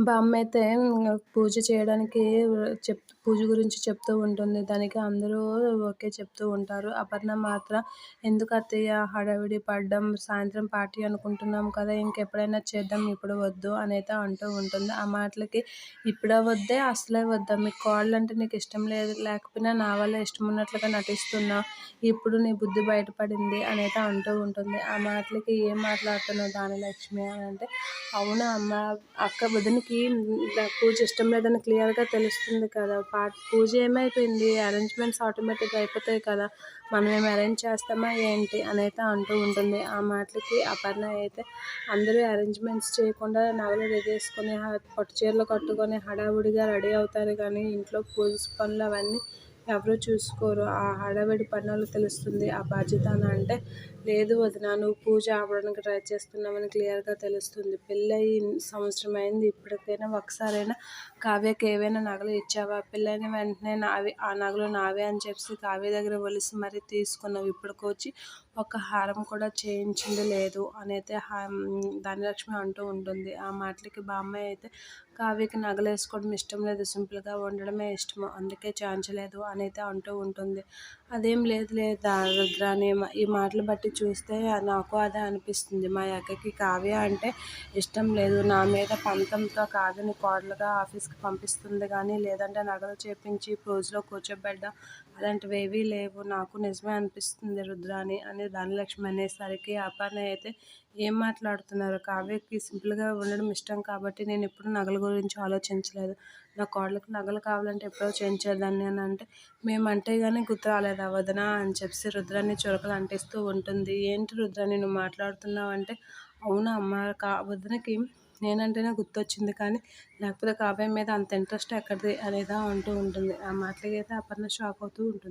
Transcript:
బామ్మ అయితే పూజ చేయడానికి చెప్ పూజ గురించి చెప్తూ ఉంటుంది. దానికి అందరూ ఓకే చెప్తూ ఉంటారు. అపర్ణ మాత్రం ఎందుకు అత్తయ్య హడావిడి పడ్డం? సాయంత్రం పార్టీ అనుకుంటున్నాం కదా ఇంకెప్పుడైనా చేద్దాం ఇప్పుడు వద్దు అనేది అంటూ ఉంటుంది. ఆ మాటలకి ఇప్పుడే వద్దే అసలే వద్దా? మీకు కాళ్ళు అంటే నీకు ఇష్టం లేదు లేకపోయినా నా వల్ల ఇష్టం ఉన్నట్లుగా నటిస్తున్నా ఇప్పుడు నీ బుద్ధి బయటపడింది అనేది అంటూ ఉంటుంది. ఆ మాటలకి ఏం మాట్లాడుతున్నావు దానిలక్ష్మి అని అంటే అవునా అమ్మ అక్క వదినకి పూజ ఇష్టం లేదని క్లియర్గా తెలుస్తుంది కదా. పాట పూజ ఏమైపోయింది? అరేంజ్మెంట్స్ ఆటోమేటిక్గా అయిపోతాయి కదా. మనం ఏమి అరేంజ్ చేస్తామా ఏంటి అనైతే అంటూ ఉంటుంది. ఆ మాటలకి అపర్ణ అయితే అందరూ అరేంజ్మెంట్స్ చేయకుండా నగలు రెగేసుకొని పట్టు చీరలు కట్టుకొని హడావుడిగా రెడీ అవుతారు కానీ ఇంట్లో పూజ పనులు అవన్నీ ఎవరు చూసుకోరు. ఆ హడావిడి పనులు తెలుస్తుంది. ఆ బాధ్యత అని అంటే లేదు వదిన నువ్వు పూజ ఆపడానికి ట్రై చేస్తున్నామని క్లియర్గా తెలుస్తుంది. పెళ్ళయి సంవత్సరం అయింది. ఇప్పటికైనా ఒకసారైనా కావ్యకి ఏవైనా నగలు ఇచ్చావా? పెళ్ళైన వెంటనే నావి ఆ నగలు నావే అని చెప్పి కావ్య దగ్గర ఒలిసి మరీ తీసుకున్నావు. ఇప్పటికొచ్చి ఒక హారం కూడా చేయించింది లేదు అనైతే ధనలక్ష్మి అంటూ ఉంటుంది. ఆ మాటలకి బామ్మాయి అయితే కావ్యకి నగలు వేసుకోవడం ఇష్టం లేదు. సింపుల్గా ఉండడమే ఇష్టము. అందుకే చాంచలేదు అని అయితే అంటూ ఉంటుంది. అదేం లేదు లేదా రుద్రాని ఈ మాటలు బట్టి చూస్తే నాకు అదే అనిపిస్తుంది. మా అక్కకి కావ్య అంటే ఇష్టం లేదు. నా మీద పంతంతో కావ్యని కోడలుగా ఆఫీస్కి పంపిస్తుంది కానీ లేదంటే నగలు చేపించి పూజలో కూర్చోబెట్టడం అలాంటివి ఏవీ లేవు. నాకు నిజమే అనిపిస్తుంది రుద్రాని అని ధనలక్ష్మి అనేసరికి అపర్ణ అయితే ఏం మాట్లాడుతున్నారు? కావ్యకి సింపుల్గా ఉండడం ఇష్టం కాబట్టి నేను ఎప్పుడు నగల గురించి ఆలోచించలేదు. నా కోడలకు నగలు కావాలంటే ఎప్పుడో చేయించేదాన్ని అని అంటే మేమంటే కానీ గుర్తు రాలేదు. వదనా అని చెప్పి రుద్రాన్ని చురకలు అంటిస్తూ ఉంటుంది. ఏంటి రుద్రాన్ని నువ్వు మాట్లాడుతున్నావు అంటే అవునా అమ్మ కా వదనకి నేనంటేనే గుర్తొచ్చింది కానీ లేకపోతే కాబాయ్ మీద అంత ఇంట్రెస్ట్ ఎక్కడిది? అనేది అంటూ ఉంటుంది. ఆ మాటలకి అయితే అపర్ణ షాక్ అవుతూ ఉంటుంది.